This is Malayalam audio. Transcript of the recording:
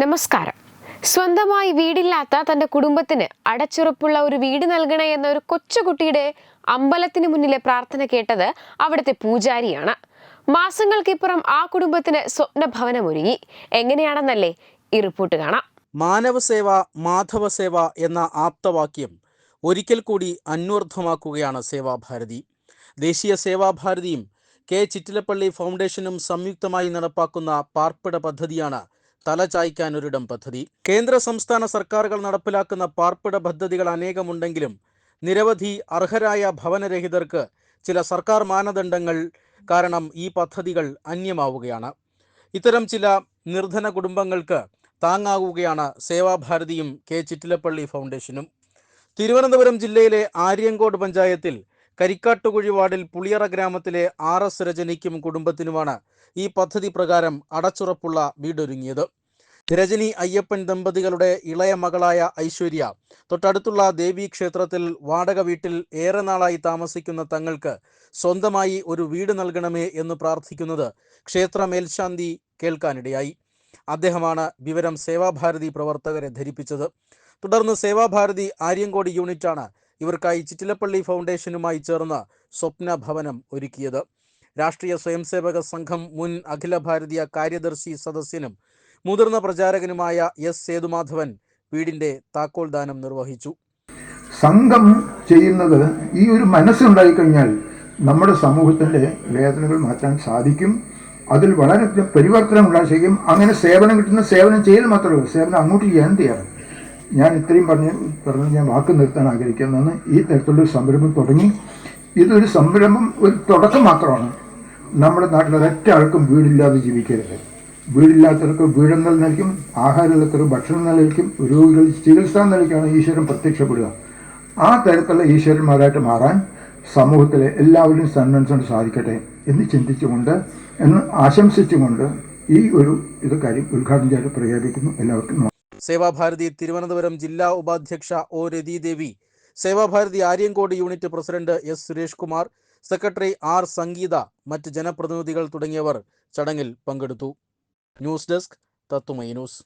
നമസ്കാരം. സ്വന്തമായി വീടില്ലാത്ത തന്റെ കുടുംബത്തിന് അടച്ചുറപ്പുള്ള ഒരു വീട് നൽകണേ എന്ന ഒരു കൊച്ചുകുട്ടിയുടെ അമ്പലത്തിന് മുന്നിലെ പ്രാർത്ഥന കേട്ടത് അവിടുത്തെ പൂജാരിയാണ്. മാസങ്ങൾക്കിപ്പുറം ആ കുടുംബത്തിന് സ്വപ്ന ഭവനമൊരുങ്ങി എങ്ങനെയാണെന്നല്ലേ ഈ റിപ്പോർട്ട് കാണാം. മാനവസേവ മാധവസേവ എന്ന ആപ്തവാക്യം ഒരിക്കൽ കൂടി അന്വർത്ഥമാക്കുകയാണ് സേവാഭാരതി. ദേശീയ സേവാഭാരതിയും കെ ചിറ്റിലപ്പള്ളി ഫൗണ്ടേഷനും സംയുക്തമായി നടപ്പാക്കുന്ന പാർപ്പിട പദ്ധതിയാണ് തലചായ്ക്കാൻ ഒരിടം പദ്ധതി. കേന്ദ്ര സംസ്ഥാന സർക്കാരുകൾ നടപ്പിലാക്കുന്ന പാർപ്പിട പദ്ധതികൾ അനേകമുണ്ടെങ്കിലും നിരവധി അർഹരായ ഭവനരഹിതർക്ക് ചില സർക്കാർ മാനദണ്ഡങ്ങൾ കാരണം ഈ പദ്ധതികൾ അന്യമാവുകയാണ്. ഇത്തരം ചില നിർധന കുടുംബങ്ങൾക്ക് താങ്ങാവുകയാണ് സേവാഭാരതിയും കെ. ചിറ്റിലപ്പള്ളി ഫൗണ്ടേഷനും. തിരുവനന്തപുരം ജില്ലയിലെ ആര്യങ്കോട് പഞ്ചായത്തിൽ കരിക്കാട്ടുകുഴി വാർഡിൽ പുളിയറ ഗ്രാമത്തിലെ ആർ എസ് രജനിക്കും കുടുംബത്തിനുമാണ് ഈ പദ്ധതി പ്രകാരം അടച്ചുറപ്പുള്ള വീടൊരുങ്ങിയത്. രജനി അയ്യപ്പൻ ദമ്പതികളുടെ ഇളയ മകളായ ഐശ്വര്യ തൊട്ടടുത്തുള്ള ദേവി ക്ഷേത്രത്തിൽ വാടക വീട്ടിൽ ഏറെ നാളായി താമസിക്കുന്ന തങ്ങൾക്ക് സ്വന്തമായി ഒരു വീട് നൽകണമേ എന്ന് പ്രാർത്ഥിക്കുന്നത് ക്ഷേത്ര മേൽശാന്തി കേൾക്കാനിടയായി. അദ്ദേഹമാണ് വിവരം സേവാഭാരതി പ്രവർത്തകരെ ധരിപ്പിച്ചത്. തുടർന്ന് സേവാഭാരതി ആര്യങ്കോട് യൂണിറ്റാണ് ഇവർക്കായി ചിറ്റിലപ്പള്ളി ഫൗണ്ടേഷനുമായി ചേർന്ന് സ്വപ്ന ഭവനം ഒരുക്കിയത്. രാഷ്ട്രീയ സ്വയംസേവക സംഘം മുൻ അഖില ഭാരതീയ കാര്യദർശി സദസ്യനും മുതിർന്ന പ്രചാരകനുമായ എസ് സേതുമാധവൻ വീടിന്റെ താക്കോൽ ദാനം നിർവഹിച്ചു. സംഘം ചെയ്യുന്നത് ഈ ഒരു മനസ്സുണ്ടായി കഴിഞ്ഞാൽ നമ്മുടെ സമൂഹത്തിന്റെ വേദനകൾ മാറ്റാൻ സാധിക്കും. അതിൽ വളരെ പരിവർത്തനം ഉണ്ടാകും അങ്ങനെ സേവനം കിട്ടുന്ന സേവനം ചെയ്യൽ മാത്രമേ സേവനം അങ്ങോട്ട് ചെയ്യാൻ തയ്യാറ് ഞാൻ ഇത്രയും പറഞ്ഞ് പറഞ്ഞ് ഞാൻ വാക്ക് നിർത്താൻ ആഗ്രഹിക്കുന്നതെന്ന് ഈ തരത്തിലുള്ള സംരംഭം തുടങ്ങി. ഇതൊരു സംരംഭം ഒരു തുടക്കം മാത്രമാണ്. നമ്മുടെ നാട്ടിൽ ഒരൊറ്റ ആൾക്കും വീടില്ലാതെ ജീവിക്കരുത്. വീടില്ലാത്തവർക്ക് വീടങ്ങൾ നൽകും ആഹാരമില്ലാത്തവർക്ക് ഭക്ഷണം നൽകും രോഗികൾ ചികിത്സ നൽകിയാണ് ഈശ്വരൻ പ്രത്യക്ഷപ്പെടുക. ആ തരത്തിലുള്ള ഈശ്വരന്മാരായിട്ട് മാറാൻ സമൂഹത്തിലെ എല്ലാവരും സന്മനസ്സോട് സാധിക്കട്ടെ എന്ന് ചിന്തിച്ചുകൊണ്ട് എന്ന് ആശംസിച്ചുകൊണ്ട് ഈ ഒരു ഇത് കാര്യം ഉദ്ഘാടനം ചെയ്ത് പ്രഖ്യാപിക്കുന്നു എല്ലാവർക്കും. സേവാഭാരതി തിരുവനന്തപുരം ജില്ലാ ഉപാധ്യക്ഷ O Rathidevi Sevabharathi Aryancode unit president S Suresh Kumar secretary R Sangeetha മറ്റ് ജനപ്രതിനിധികൾ തുടങ്ങിയവർ ചടങ്ങിൽ പങ്കെടുത്തു. ന്യൂസ് ഡെസ്ക് തത്തുമൈ ന്യൂസ്.